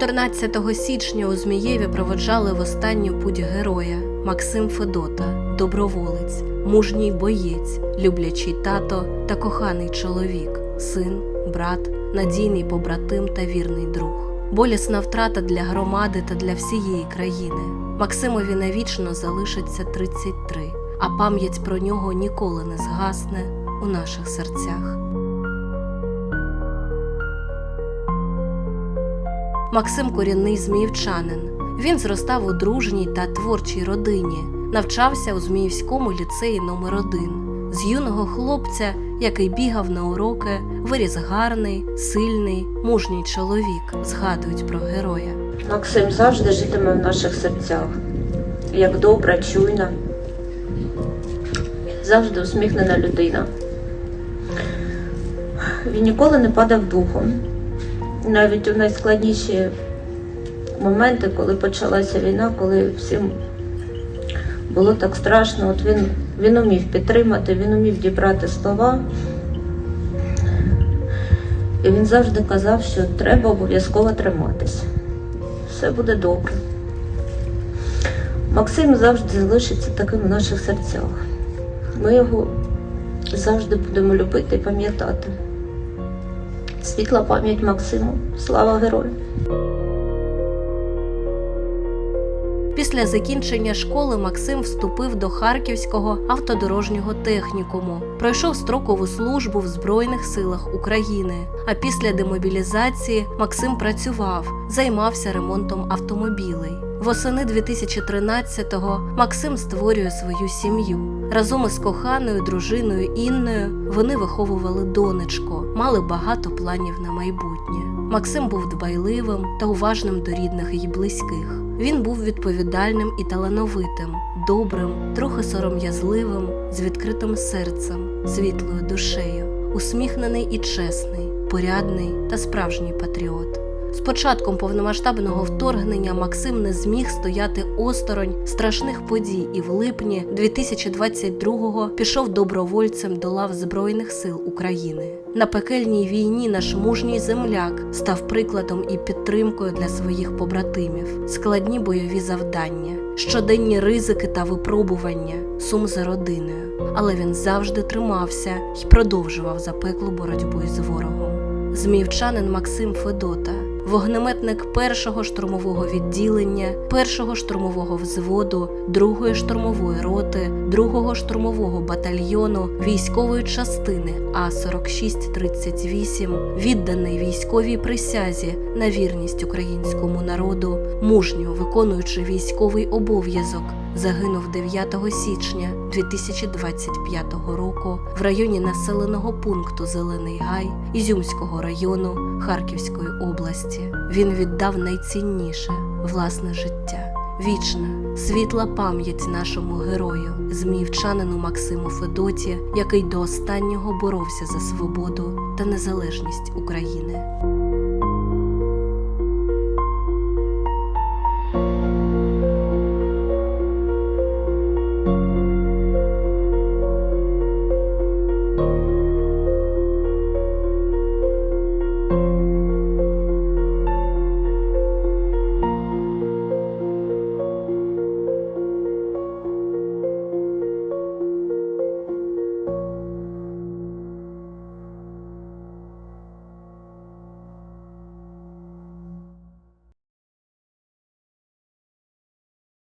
14 січня у Змієві проводжали в останню путь героя Максим Федота, доброволець, мужній боєць, люблячий тато та коханий чоловік, син, брат, надійний побратим та вірний друг. Болісна втрата для громади та для всієї країни. Максимові навічно залишиться 33, а пам'ять про нього ніколи не згасне у наших серцях. Максим корінний зміївчанин. Він зростав у дружній та творчій родині, навчався у Зміївському ліцеї номер 1 З юного хлопця, який бігав на уроки, виріс гарний, сильний, мужній чоловік, згадують про героя. Максим завжди житиме в наших серцях, як добра, чуйна, завжди усміхнена людина. Він ніколи не падав духом. Навіть у найскладніші моменти, коли почалася війна, коли всім було так страшно, от він, він умів підтримати, він умів дібрати слова. І він завжди казав, що треба обов'язково триматися все буде добре. Максим завжди залишиться таким в наших серцях. Ми його завжди будемо любити і пам'ятати. Світла пам'ять Максиму. Слава герою! Після закінчення школи Максим вступив до Харківського автодорожнього технікуму, пройшов строкову службу в Збройних силах України. А після демобілізації Максим працював, займався ремонтом автомобілей. Восени 2013-го Максим створює свою сім'ю. Разом із коханою дружиною Інною вони виховували донечку, мали багато планів на майбутнє. Максим був дбайливим та уважним до рідних і близьких. Він був відповідальним і талановитим, добрим, трохи сором'язливим, з відкритим серцем, світлою душею, усміхнений і чесний, порядний та справжній патріот. З початком повномасштабного вторгнення Максим не зміг стояти осторонь страшних подій і в липні 2022-го пішов добровольцем до лав Збройних сил України. На пекельній війні наш мужній земляк став прикладом і підтримкою для своїх побратимів, складні бойові завдання, щоденні ризики та випробування, сум за родиною. Але він завжди тримався і продовжував запеклу боротьбу із ворогом. Зміївчанин Максим Федота, вогнеметник першого штурмового відділення, першого штурмового взводу, другої штурмової роти, другого штурмового батальйону військової частини А 4638 відданий військовій присязі на вірність українському народу, мужньо виконуючи військовий обов'язок, загинув 9 січня 2025 року в районі населеного пункту Зелений Гай Ізюмського району Харківської області. Він віддав найцінніше власне життя. Вічна, світла пам'ять нашому герою, зміївчанину Максиму Федоті, який до останнього боровся за свободу та незалежність України.